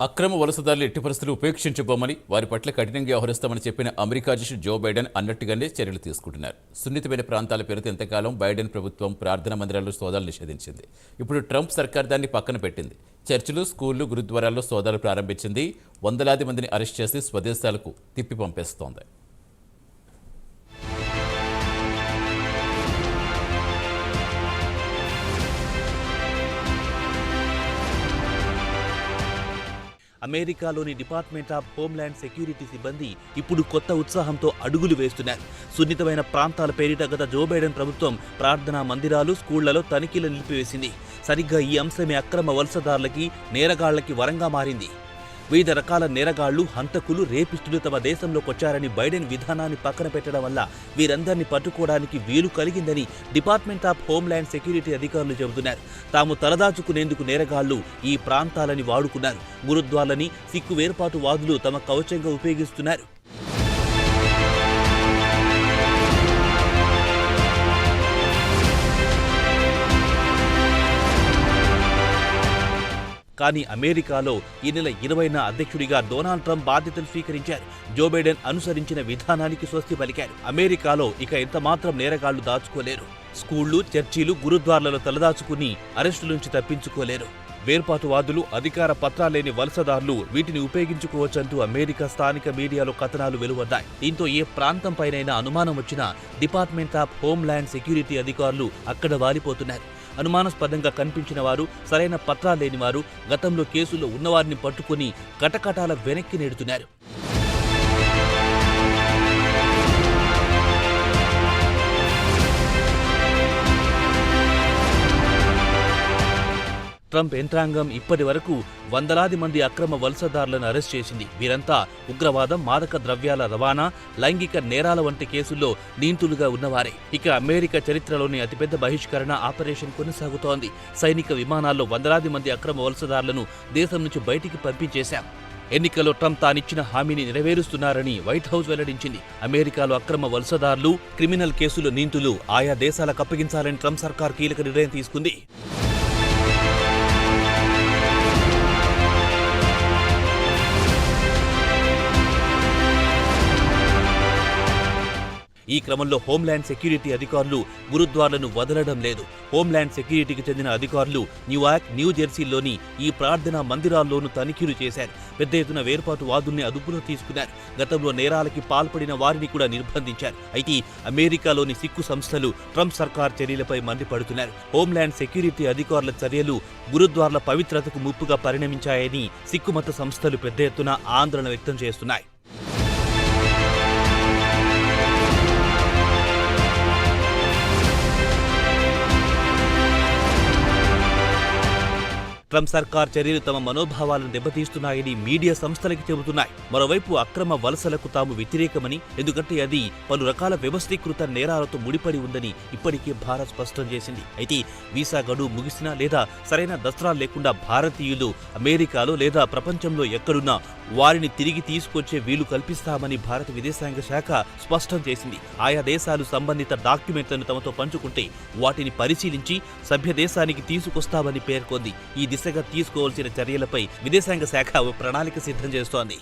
అక్రమ వలసదారులు ఎట్టి పరిస్థితులు ఉపేక్షించబోమని వారి పట్ల కఠినంగా వ్యవహరిస్తామని చెప్పిన అమెరికా అధ్యక్షుడు జో బైడెన్ అన్నట్టుగానే చర్యలు తీసుకుంటున్నారు. సున్నితమైన ప్రాంతాల పేరుతో ఇంతకాలం బైడెన్ ప్రభుత్వం ప్రార్థనా మందిరాల్లో సోదాలు నిషేధించింది. ఇప్పుడు ట్రంప్ సర్కార్ దాన్ని పక్కన పెట్టింది. చర్చిలు స్కూళ్ళు గురుద్వారాల్లో సోదాలు ప్రారంభించింది. వందలాది మందిని అరెస్ట్ చేసి స్వదేశాలకు తిప్పి పంపేస్తోంది. అమెరికాలోని డిపార్ట్మెంట్ ఆఫ్ హోమ్ల్యాండ్ సెక్యూరిటీ సిబ్బంది ఇప్పుడు కొత్త ఉత్సాహంతో అడుగులు వేస్తున్నారు. సున్నితమైన ప్రాంతాల పేరిట గత జో బైడెన్ ప్రభుత్వం ప్రార్థనా మందిరాలు స్కూళ్ళలో తనిఖీలు నిలిపివేసింది. సరిగ్గా ఈ అంశమే అక్రమ వలసదారులకి నేరగాళ్ళకి వరంగా మారింది. వివిధ రకాల నేరగాళ్ళు హంతకులు రేపిస్టులు తమ దేశంలోకి వచ్చారని బైడెన్ విధానాన్ని పక్కన పెట్టడం వల్ల వీరందరినీ పట్టుకోవడానికి వీలు కలిగిందని డిపార్ట్మెంట్ ఆఫ్ హోంల్యాండ్ సెక్యూరిటీ అధికారులు చెబుతున్నారు. తాము తలదాచుకునేందుకు నేరగాళ్ళు ఈ ప్రాంతాలని వాడుకున్నారు. గురుద్వార్లని సిక్కు వేర్పాటు వాదులు తమ కవచంగా ఉపయోగిస్తున్నారు. కానీ అమెరికాలో ఈ నెల ఇరవైన అధ్యక్షుడిగా డొనాల్డ్ ట్రంప్ బాధ్యతలు స్వీకరించారు. జో బైడెన్ అనుసరించిన విధానానికి స్వస్తి పలికారు. అమెరికాలో ఇక ఎంత మాత్రం నేరగాళ్ళు దాచుకోలేరు. స్కూళ్ళు చర్చీలు గురుద్వార్లలో తలదాచుకుని అరెస్టు నుంచి తప్పించుకోలేరు. వేర్పాటువాదులు అధికార పత్రాలేని వలసదారులు వీటిని ఉపయోగించుకోవచ్చంటూ అమెరికా స్థానిక మీడియాలో కథనాలు వెలువడ్డాయి. దీంతో ఏ ప్రాంతంపైనైనా అనుమానం వచ్చినా డిపార్ట్మెంట్ ఆఫ్ హోమ్ల్యాండ్ సెక్యూరిటీ అధికారులు అక్కడ వాలిపోతున్నారు. అనుమానాస్పదంగా కనిపించిన వారు సరైన పత్రాలు లేని వారు గతంలో కేసులో ఉన్నవారిని పట్టుకుని కటకటాల వెనక్కి నెడుతున్నారు. ట్రంప్ యంత్రాంగం ఇప్పటి వరకు వందలాది మంది అక్రమ వలసదారులను అరెస్ట్ చేసింది. వీరంతా ఉగ్రవాదం మాదక ద్రవ్యాల రవాణా లైంగిక నేరాల వంటి కేసుల్లో నిందితులుగా ఉన్నవారే. ఇక అమెరికా చరిత్రలోని అతిపెద్ద బహిష్కరణ ఆపరేషన్ కొనసాగుతోంది. సైనిక విమానాల్లో వందలాది మంది అక్రమ వలసదారులను దేశం నుంచి బయటికి పంపించేశాం. ఎన్నికల్లో ట్రంప్ తానిచ్చిన హామీని నెరవేరుస్తున్నారని వైట్ హౌస్ వెల్లడించింది. అమెరికాలో అక్రమ వలసదారులు క్రిమినల్ కేసులు నిందితులు ఆయా దేశాలకు అప్పగించాలని ట్రంప్ సర్కార్ కీలక నిర్ణయం తీసుకుంది. ఈ క్రమంలో హోంల్యాండ్ సెక్యూరిటీ అధికారులు గురుద్వార్లను వదలడం లేదు. హోంల్యాండ్ సెక్యూరిటీకి చెందిన అధికారులు న్యూయార్క్ న్యూజెర్సీలోని ఈ ప్రార్థనా మందిరాల్లోనూ తనిఖీలు చేశారు. పెద్ద ఎత్తున వేర్పాటు వాదుల్ని అదుపులో తీసుకున్నారు. గతంలో నేరాలకి పాల్పడిన వారిని కూడా నిర్బంధించారు. అయితే అమెరికాలోని సిక్కు సంస్థలు ట్రంప్ సర్కార్ చర్యలపై మండిపడుతున్నారు. హోంల్యాండ్ సెక్యూరిటీ అధికారుల చర్యలు గురుద్వార్ల పవిత్రతకు ముప్పుగా పరిణమించాయని సిక్కు మత సంస్థలు పెద్ద ఎత్తున ఆందోళన వ్యక్తం చేస్తున్నాయి. ట్రంప్ సర్కార్ చర్యలు తమ మనోభావాలను దెబ్బతీస్తున్నాయని మీడియా సంస్థలకి చెబుతున్నాయి. మరోవైపు అక్రమ వలసలకు తాము వ్యతిరేకమని ఎందుకంటే అది పలు రకాల వ్యవస్థీకృత నేరాలతో ముడిపడి ఉందని ఇప్పటికే భారత్ స్పష్టం చేసింది. అయితే వీసా గడువు ముగిసినా లేదా సరైన దసరా లేకుండా భారతీయులు అమెరికాలో లేదా ప్రపంచంలో ఎక్కడున్నా వారిని తిరిగి తీసుకొచ్చే వీలు కల్పిస్తామని భారత విదేశాంగ శాఖ స్పష్టం చేసింది. ఆయా దేశాలు సంబంధిత డాక్యుమెంట్లను తమతో పంచుకుంటే వాటిని పరిశీలించి సభ్య దేశానికి తీసుకొస్తామని పేర్కొంది. ఈ దిశగా తీసుకోవాల్సిన చర్యలపై విదేశాంగ శాఖ ప్రణాళిక సిద్ధం చేస్తోంది.